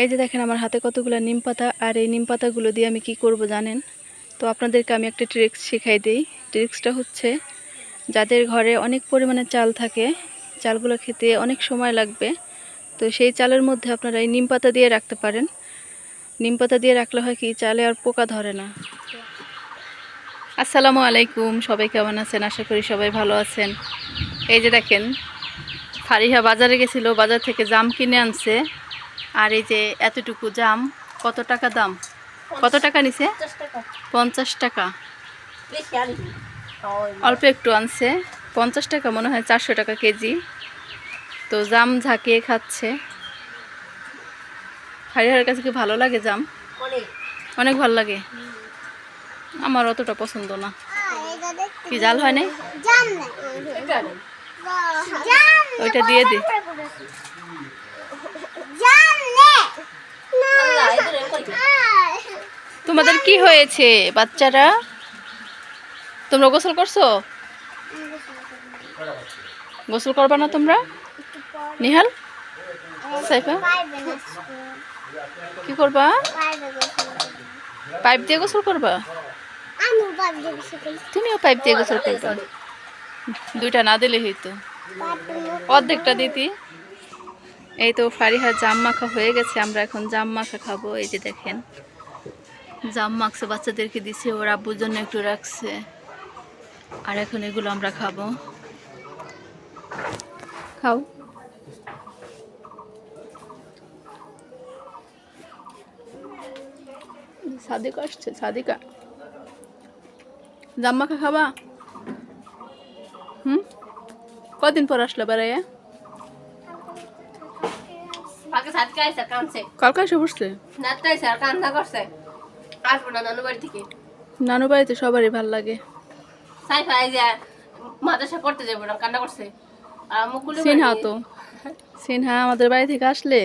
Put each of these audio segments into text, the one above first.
এই যে দেখেন আমার হাতে কতগুলো নিম পাতা, আর এই নিম পাতাগুলো দিয়ে আমি কি করব জানেন? তো আপনাদেরকে আমি একটা ট্রিক্স শেখাই দিই। ট্রিক্সটা হচ্ছে, যাদের ঘরে অনেক পরিমাণে চাল থাকে, চালগুলো খেতে অনেক সময় লাগবে, তো সেই চালের মধ্যে আপনারা এই নিম পাতা দিয়ে রাখতে পারেন। নিম পাতা দিয়ে রাখলে হয় কি, চালে আর পোকা ধরে না। আসসালামু আলাইকুম, সবাই কেমন আছেন? আশা করি সবাই ভালো আছেন। এই যে দেখেন, ফারিহা বাজারে গেছিল, বাজার থেকে জাম কিনে আনছে। আর এই যে এতটুকু জাম কত টাকা দাম? কত টাকা নিছে? পঞ্চাশ টাকা। অল্প একটু আনছে। পঞ্চাশ টাকা মনে হয় চারশো টাকা কেজি। তো জাম ঝাঁকিয়ে খাচ্ছে। হারিহার কাছে কি ভালো লাগে জাম? অনেক। ভালো লাগে? আমার অতটা পছন্দ না। কি জাল হয় নাই? ওইটা দিয়ে দি। তোমাদের কি হয়েছে, বাচ্চারা? তোমরা গোসল করছ? গোসল করবা না তোমরা? নিহাল? সাইফা? কি করবা? পাইপ দিয়ে গোসল করবা? তুমিও পাইপ দিয়ে গোসল করবা। দুইটা না দিলে হইতো। অর্ধেকটা দিতি। এই তো ফারিহা জাম মাখা হয়ে গেছে, আমরা এখন জাম মাখা খাব। এই যে দেখেন। জাম মাখছে বাচ্চাদেরকে দিছে ওর আব্বুর জন্য একটু রাখছে। আর এখন এগুলো আমরা খাব। খাও। সাদিকা আসছে সাদিকা জাম মাখা খাবা? হুম? কদিন পর আসলো বেড়াইয়া? কালকে এসে বসছে? নাচতে আইসা আর কান্না করছে। আসব না নানু বাড়ি থেকে? নানু বাড়িতে সবারই ভালো লাগে। সাইফা এই যে মাদ্রাসা পড়তে যাব না কান্না করছে। আর মুকুল সিনহা তো। সিনহা আমাদের বাড়ি থেকে আসলে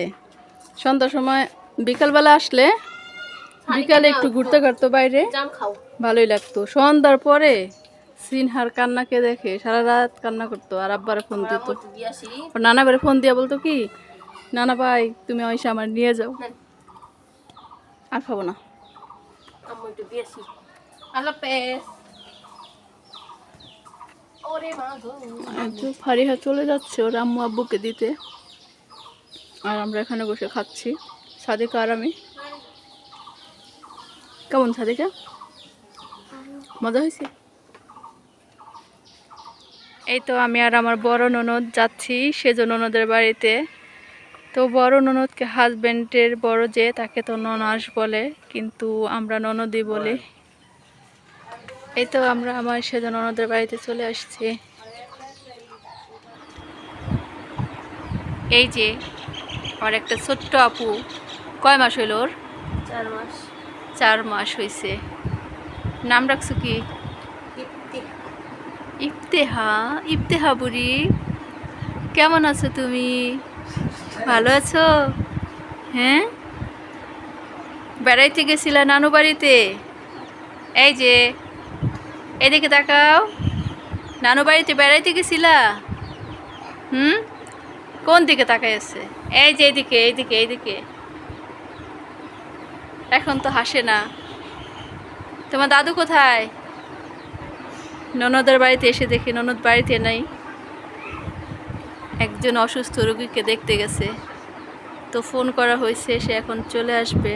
সন্ধ্যার সময় বিকালবেলা আসলে বিকালে একটু ঘুরতে ঘুরতো বাইরে ভালোই লাগতো। সন্ধ্যার পরে সিনহার কান্নাকে দেখে সারা রাত কান্না করতো আর আব্বার ফোন দিত। নানা বারে ফোন দিয়া বলতো কি নানা ভাই তুমি ওই আমার নিয়ে যাও। আর খাব না। আম্মু একটু দিয়ে আসি আল্লাহ পেস ওরে মা গো এই তো ফারিহা চলে যাচ্ছে ওর আম্মু আব্বুকে দিতে। আর আমরা এখানে বসে খাচ্ছি। সাদিকা আর আমি। কেমন সাদিকা? মজা হয়েছে? এই তো আমি আর আমার বড় ননদ যাচ্ছি সেজ ননদের বাড়িতে। তো বড় ননদকে হাজব্যান্ডের বড় যে তাকে তো ননাস বলে কিন্তু আমরা ননদই বলি। এই তো আমরা আমার সেজ ননদের বাড়িতে চলে আসছি। এই যে আর একটা ছোট্ট আপু। কয় মাস হইল ওর? চার মাস। চার মাস হয়েছে নাম রাখছো কি? ইফতেহা ইফতেহা বুড়ি। কেমন আছো তুমি? ভালো আছো? হ্যাঁ? বেড়াইতে গেছিলা নানু বাড়িতে? এই যে, এদিকে তাকাও। নানু বাড়িতে বেড়াইতে গেছিলা? হুম? কোন দিকে তাকাই আছে? এই যে এইদিকে এইদিকে এইদিকে এখন তো হাসে না। তোমার দাদু কোথায়? ননদের বাড়িতে এসে দেখি, ননদ বাড়িতে নাই। একজন অসুস্থ রোগীকে দেখতে গেছে। তো ফোন করা হয়েছে, সে এখন চলে আসবে।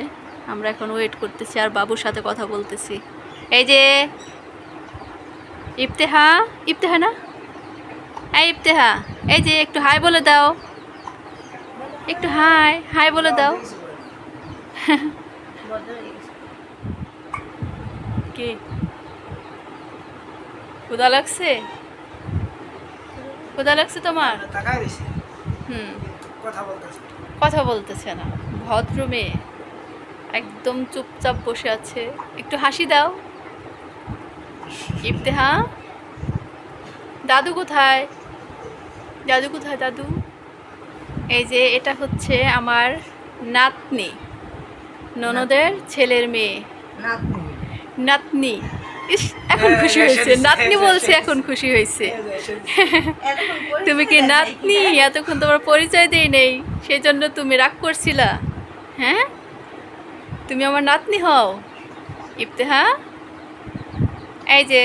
আমরা এখন ওয়েট করতেছি আর বাবুর সাথে কথা বলতেছি। এই যে ইফতেহা ইফতেহা না? এই ইফতেহা, এই যে একটু হাই বলে দাও। একটু হাই হাই বলে দাও। কি? ক্ষুদা লাগছে? ক্ষুদা লাগছে তোমার? হুম। কথা বলতেছে না। ভদ্র মেয়ে। একদম চুপচাপ বসে আছে। একটু হাসি দাও। ইফতেহা। দাদু কোথায়? দাদু কোথায় দাদু? এই যে এটা হচ্ছে আমার নাতনি। ননদের ছেলের মেয়ে। নাতনি। নাতনি। ইস এখন খুশি হয়েছে। নাতনি বলছে এখন খুশি হয়েছে। তুমি কি নাতনি? এতক্ষণ তোমার পরিচয় দেই নেই সেই জন্য তুমি রাগ করছিলা। হ্যাঁ? তুমি আমার নাতনি হও। ইফতেহা? এই যে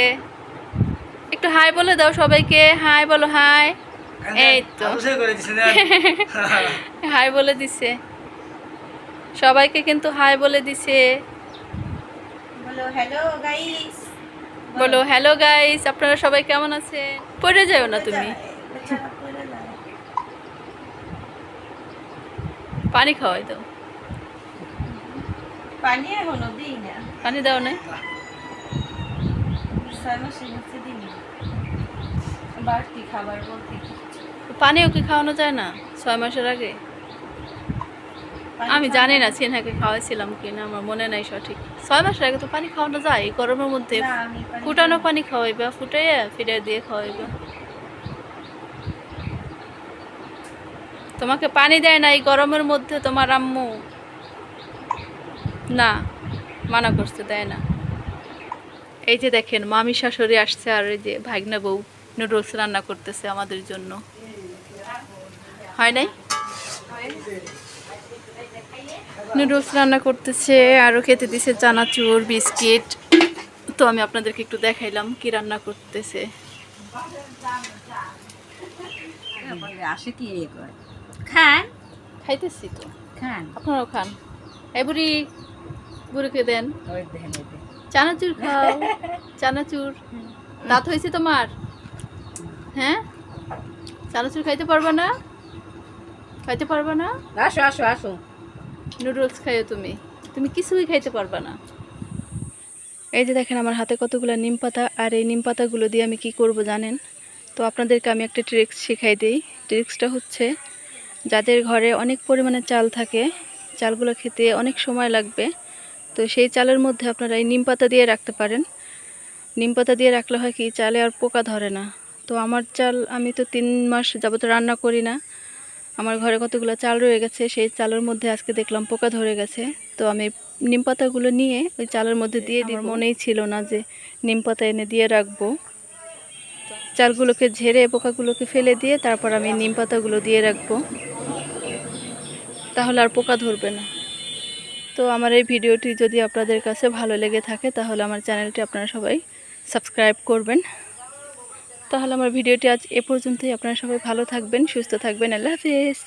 একটু হাই বলে দাও সবাইকে। হাই বলো হাই। এই তো। হাই বলে দিছে। সবাইকে কিন্তু হাই বলে দিছে। হ্যালো গাইস বলো হ্যালো গাইস আপনারা সবাই কেমন আছেন? পড়ে যাও না তুমি। পানি খাওয়াই দাও। পানি এখনও দিই না। পানি দাও না। বাড়তি খাবার বলতে পানিও কি খাওয়ানো যায় না? ছয় মাসের আগে? আমি জানি না সিনহাকে খাওয়াইছিলাম কিনা আমার মনে নাই সঠিক। ছয় মাসের আগে তো পানি খাওয়ানো যায় এই গরমের মধ্যে ফুটানো পানি খাওয়াইবা ফুটাইয়া ফিরে দিয়ে খাওয়াইবা। তোমাকে পানি দেয় না এই গরমের মধ্যে তোমার আম্মু। না মানা করতে দেয় না। এই যে দেখেন মামি শাশুড়ি আসছে আর এই যে ভাগনা বউ নুডলস রান্না করতেছে আমাদের জন্য। হয় নাই? নুডলস রান্না করতেছে আরও খেতে দিছে চানাচুর বিস্কিট। তো আমি আপনাদেরকে একটু দেখাইলাম কি রান্না করতেছে। বলে, আসে কি খান। খাইতেছি তো। খান। আপনারাও খান। এই বুড়ি বুড়িকে দেন। চানাচুর খাও চানাচুর। দাঁত হয়েছে তোমার? হ্যাঁ? চানাচুর খাইতে পারবা না? খাইতে পারবা না? আসো আসো আসো। নুডলস খাইও তুমি। তুমি কিছুই খাইতে পারবা না। এই যে দেখেন, আমার হাতে কতগুলো নিম পাতা, আর এই নিম পাতাগুলো দিয়ে আমি কি করব জানেন? তো আপনাদেরকে আমি একটা ট্রিক্স শেখাই দিই। ট্রিক্সটা হচ্ছে, যাদের ঘরে অনেক পরিমাণে চাল থাকে, চালগুলো খেতে অনেক সময় লাগবে, তো সেই চালের মধ্যে আপনারা এই নিম পাতা দিয়ে রাখতে পারেন। নিম পাতা দিয়ে রাখলে হয় কি, চালে আর পোকা ধরে না। তো আমার চাল আমি তো তিন মাস যাবত রান্না করি না। আমার ঘরে কতগুলো চাল রয়ে গেছে সেই চালের মধ্যে আজকে দেখলাম পোকা ধরে গেছে। তো আমি নিম পাতাগুলো নিয়ে ওই চালের মধ্যে দিয়ে দিই মনেই ছিল না যে নিম পাতা এনে দিয়ে রাখব। চালগুলোকে ঝেড়ে পোকাগুলোকে ফেলে দিয়ে তারপর আমি নিম পাতাগুলো দিয়ে রাখব। তাহলে আর পোকা ধরবে না। তো আমার এই ভিডিওটি যদি আপনাদের কাছে ভালো লেগে থাকে তাহলে আমার চ্যানেলটি আপনারা সবাই সাবস্ক্রাইব করবেন। তাহলে আমার ভিডিওটি আজ এ পর্যন্তই। আপনারা সবাই ভালো থাকবেন সুস্থ থাকবেন। আল্লাহ হাফিজ।